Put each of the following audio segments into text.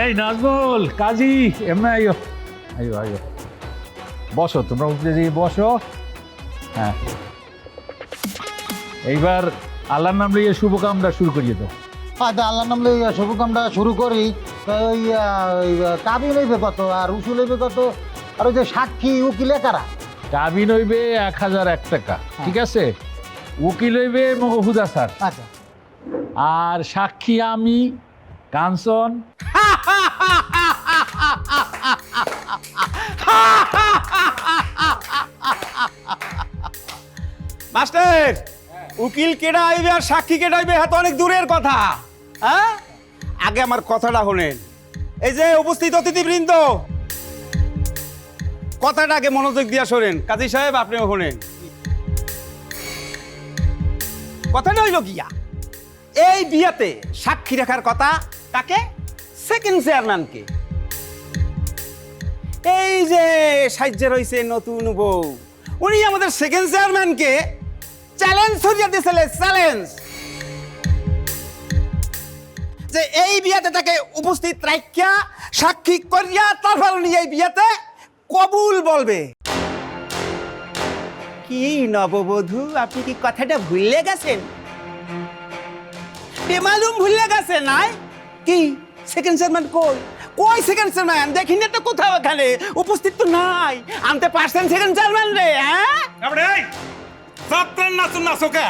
এই নাজমুল কাজী এমনি আইও আইও আইও বসো তোমরা উঠে যে বসো। হ্যাঁ। এইবার আল্লাহর নাম লইয়ে শুভ কামটা শুরু করিয়ে দাও। আচ্ছা আল্লাহ নাম লই শুভ কামটা শুরু করি। তো ওই কাবি লইবে কত? আর উসু লইবে কত? আর ওই যে সাক্ষী উকিলে কারা কাবিন হইবে এক হাজার এক টাকা ঠিক আছে? উকিল হইবে মহফুদা স্যার। আচ্ছা। আর সাক্ষী আমি কাঞ্চন। মাস্টার, উকিল কেডা আইবে আর সাক্ষী কেডা আইবে হ্যাঁ তো অনেক দূরের কথা। হ্যাঁ? আগে আমার কথাটা শোনেন। এই যে উপস্থিত অতিথিবৃন্দ, কথাটা আগে মনোযোগ দিয়া শোনেন। কাজী সাহেব, আপনিও শোনেন। কথাটা হইল গিয়া। এই বিয়াতে সাক্ষী রাখার কথা কাকে সেকেন্ড চেয়ারম্যানকে এই যে সাহায্য রয়েছে নতুন বউ। উনি আমাদের সেকেন্ড চেয়ারম্যানকে চ্যালেঞ্জ ধরিয়ে দিয়েছিল চ্যালেঞ্জ যে এই বিয়াতে তাকে উপস্থিত রাখিয়া, সাক্ষী করিয়া তারপর উনি এই বিয়াতে কবুল বলবে। কি নববধূ, আপনি কি কথাটা ভুলে গেছেন? বেমালুম ভুলে গেছে নাই কি? সেকেন্ড চেয়ারম্যান কই? কই সেকেন্ড চেয়ারম্যান দেখিনি তো কোথাও এখানে উপস্থিত তো নাই। আনতে পারছেন সেকেন্ড চেয়ারম্যান রে হ্যাঁ? তারপরে এই! যাত্রার নাচুন নাচোকা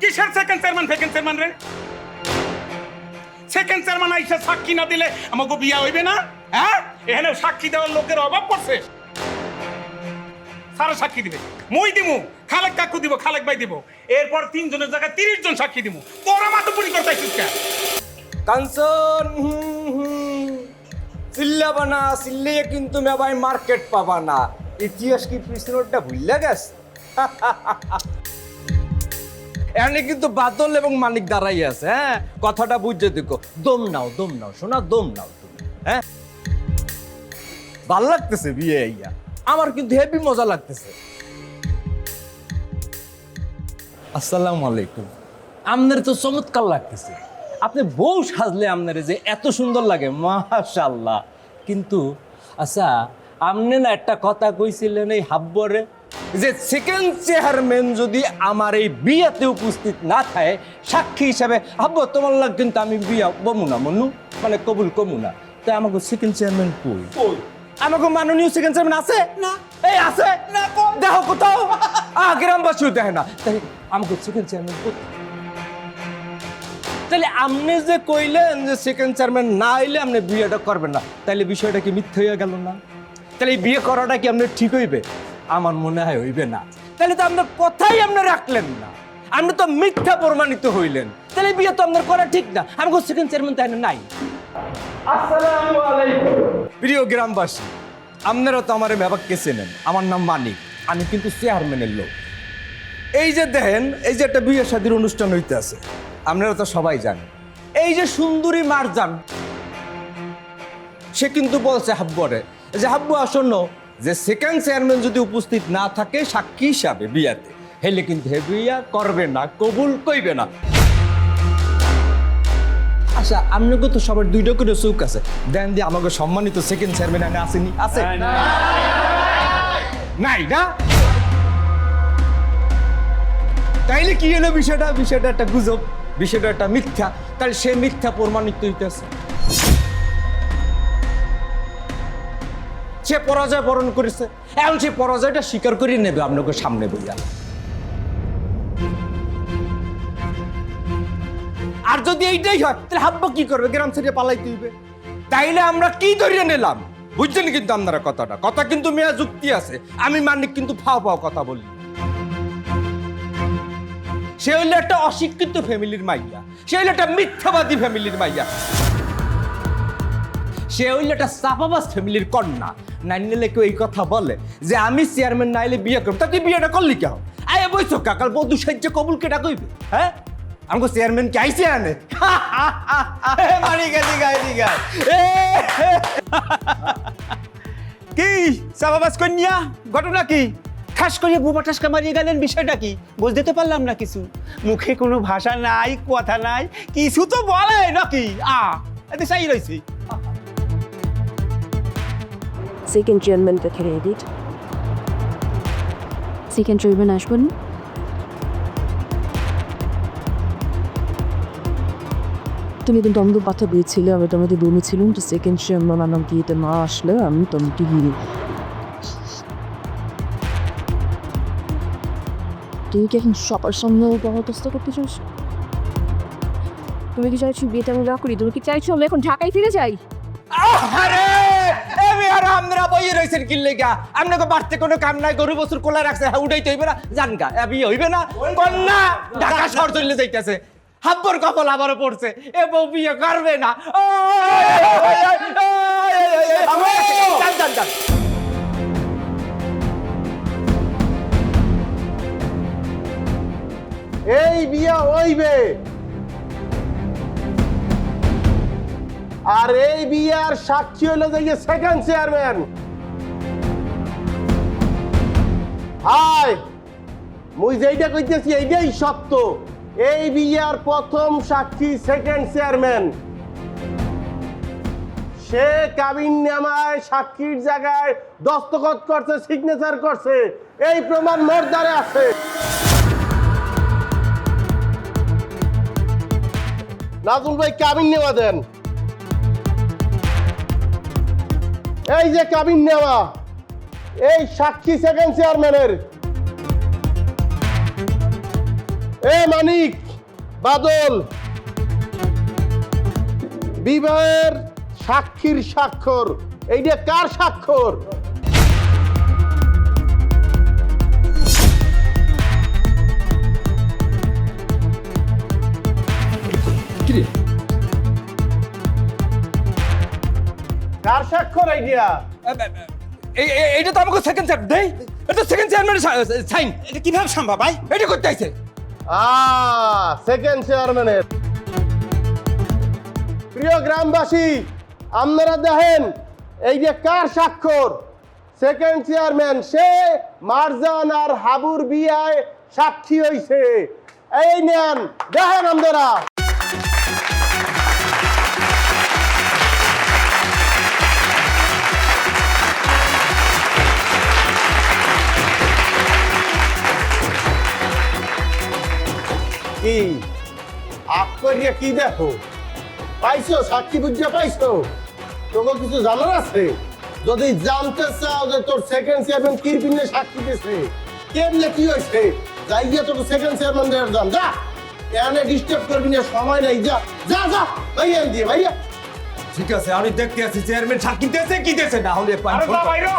কিসের সেকেন্ড চেয়ারম্যান সেকেন্ড চেয়ারম্যান রে? সেকেন্ড চেয়ারম্যান আইসা সাক্ষী না দিলে আমাকে বিয়া হইবে না? হ্যাঁ? এখানে সাক্ষী দেওয়ার লোকের অভাব পড়ছে। সারা সাক্ষী দিবে। মই দিমু খালেক কাকু দিব খালেক ভাই দিব। এরপর তিনজনের জায়গায় তিরিশ জন সাক্ষী দিব তোরা মাতুপুরি করতে কাঞ্চন চিল্লাবা না কিন্তু মেবাই মার্কেট পাবা না। ইতিহাস কি গেছে? কিন্তু বাদল এবং মানিক দাঁড়াই আছে হ্যাঁ? কথাটা বুঝতে দেখো। দম নাও দম নাও, শোনা, দম নাও তুমি হ্যাঁ? ভালো লাগতেছে বিয়ে ইয়া আমার কিন্তু হেভি মজা লাগতেছে। আসসালামু আলাইকুম। আপনার তো চমৎকার লাগতেছে। আপনি বউ সাজলে আপনার যে এত সুন্দর লাগে মাশাল্লাহ কিন্তু আচ্ছা আপনি না একটা কথা কইছিলেন এই হাব্বরে যে সেকেন্ড চেয়ারম্যান যদি আমার এই বিয়াতে উপস্থিত না থাকে সাক্ষী হিসাবে হাব্ব তোমার লাগ কিন্তু আমি বিয়া বমু না মনু মানে কবুল কমু না। তাই আমাকে সেকেন্ড চেয়ারম্যান কই? কই? আমাকে মাননীয় সেকেন্ড চেয়ারম্যান আছে? না। এই আছে? না দেখো কোথাও। আ গ্রামবাসীও দেখে না। তাই আমাকে সেকেন্ড চেয়ারম্যান কোথায় তাহলে আপনি যে কইলেন যে সেকেন্ড চেয়ারম্যান না আইলে আপনি বিয়েটা করবেন না তাহলে বিষয়টা কি মিথ্যে হয়ে গেল না? তাহলে এই বিয়ে করাটা কি আপনি ঠিক হইবে? আমার মনে হয় হইবে না। তাহলে তো আপনার কথাই আপনি রাখলেন না। আপনি তো মিথ্যা প্রমাণিত হইলেন। তাহলে বিয়ে তো আপনার করা ঠিক না। আমি সেকেন্ড চেয়ারম্যান তাই নাই। প্রিয় গ্রামবাসী আপনারা তো আমার ব্যাপারকে চেনেন? আমার নাম মানিক। আমি কিন্তু চেয়ারম্যানের লোক। এই যে দেখেন এই যে একটা বিয়ে শাদীর অনুষ্ঠান হইতে আছে আপনারা তো সবাই জানেন। এই যে সুন্দরী মারজান সে কিন্তু বলছে হাব্বরে যে হাব্বু আসন্ন যে সেকেন্ড চেয়ারম্যান যদি উপস্থিত না থাকে সাক্ষী হিসাবে বিয়াতে। হেলে কিন্তু হে বিয়া করবে না কবুল কইবে না। আচ্ছা আপনাকে তো সবার দুইটা করে চৌক আছে। দেন দিয়ে আমাকে সম্মানিত সেকেন্ড চেয়ারম্যান এনে আসেনি। আছে? নাই না? তাইলে কি হলো বিষয়টা? বিষয়টা একটা গুজব। বিষয়টা একটা মিথ্যা, তাহলে সে মিথ্যা প্রমাণিত হইতেছে। সে পরাজয় বরণ করেছে। এখন সে পরাজয়টা স্বীকার করে নেবে, আপনাকে সামনে বইয়া। আর যদি এইটাই হয়, তাহলে হাব্বা কি করবে? গ্রাম ছেড়ে পালাইতে হইবে। তাইলে আমরা কি ধরিয়ে নিলাম? বুঝছেন কিন্তু আপনারা কথাটা? কথা কিন্তু মেয়া যুক্তি আছে। আমি মানিক কিন্তু ফাও ফাও কথা বলি। সে হইল একটা অশিক্ষিত ফ্যামিলির মাইয়া। সে হইল একটা মিথ্যাবাদী ফ্যামিলির মাইয়া। সে হইল একটা সাপাবাস ফ্যামিলির কন্যা। নাইলে কেউ এই কথা বলে যে, আমি চেয়ারম্যান নাইলে বিয়ে করব। তা তুই বিয়েটা করলি কেন? আয় বইছো কাকাল বধু সাহায্য কবুল কেটা কইবে? হ্যাঁ? আমাকে চেয়ারম্যান কে আইসে আনে মারি গেছি গাইছি গাই কি সাবাবাস কন্যা? ঘটনা কি? ঠাস করে বোমা ঠাসকা মারিয়ে গেলেন বিষয়টা কি? বুঝতে তো পারলাম না কিছু। মুখে কোনো ভাষা নাই কথা নাই কিছু তো বলে নাকি? আ এতে চাই রয়েছে। সেকেন্ড চেয়ারম্যানকে খেলে এডিট সেকেন্ড চেয়ারম্যান আসবেন তুমি কিন্তু আমাকে কথা দিয়েছিলে আমি তোমাদের বলেছিলাম যে সেকেন্ড চেয়ারম্যান আমার বিয়েতে না আসলে আমি তোমাকে হিরে তুই কি এখন সবার সামনে বড়দস্ত করতে চাস তুমি কি চাইছো বিয়েটা আমি না করি তুমি কি চাইছো আমি এখন ঢাকায় ফিরে যাই আমরা বাড়তে কোনো কাম নাই গরু বছর কোলা রাখছে হ্যাঁ উঠাইতে হইবে না জান গা এবি হইবে না কন্যা ঢাকা শহর চলে যাইতেছে হাব্বর কপাল আবারও পড়ছে এ বউ বিয়ে না এই বিয়া হইবে। আর এই বিয়ার সাক্ষী হইল যে সেকেন্ড চেয়ারম্যান হাই মুই যেইটা কইতেছি এইটাই সত্য। এই বিয়ার প্রথম সাক্ষী সেকেন্ড চেয়ারম্যান সে কাবিন নামায় সাক্ষীর জায়গায় দস্তখত করছে সিগনেচার করছে। এই প্রমাণ মোর দ্বারে আছে। নাজুল ভাই কাবিন নেওয়া দেন। এই যে কাবিন নেওয়া, এই সাক্ষী সেকেন্ড চেয়ারম্যানের এ মানিক, বাদল। বিবাহের সাক্ষীর স্বাক্ষর, এইটা কার স্বাক্ষর? আইডিয়া এইটা তো আমাকে সেকেন্ড চেয়ার দেই। এটা সেকেন্ড চেয়ারম্যানের সাইন এটা কীভাবে সম্ভব ভাই? এটা করতে আইছে। আ সেকেন্ড চেয়ারম্যানের প্রিয় গ্রামবাসী আপনারা দেখেন এই যে কার স্বাক্ষর? সেকেন্ড চেয়ারম্যান সে মারজান আর হাবুর বিয়ায় সাক্ষী হইছে। এই নেন দেখেন আপনারা। কি? আপ করিয়া কি দেখো? পাইছো সাক্ষী বুঝে পাইছো? তোকে কিছু জানার আছে? যদি জানতে চাও যে তোর সেকেন্ড চেয়ারম্যান কিরপিনে সাক্ষী দিছে কেমনে কি হয়েছে যাই গিয়ে তোকে সেকেন্ড চেয়ারম্যান দেওয়ার যান যা। এখানে ডিস্টার্ব করবি না সময় নাই যা। যা যা ভাইয়া দিয়ে ভাইয়া। ঠিক আছে আমি দেখতে আছি চেয়ারম্যান সাক্ষী দিয়েছে কি দিয়েছে? না হলে আরে যা বাইরে।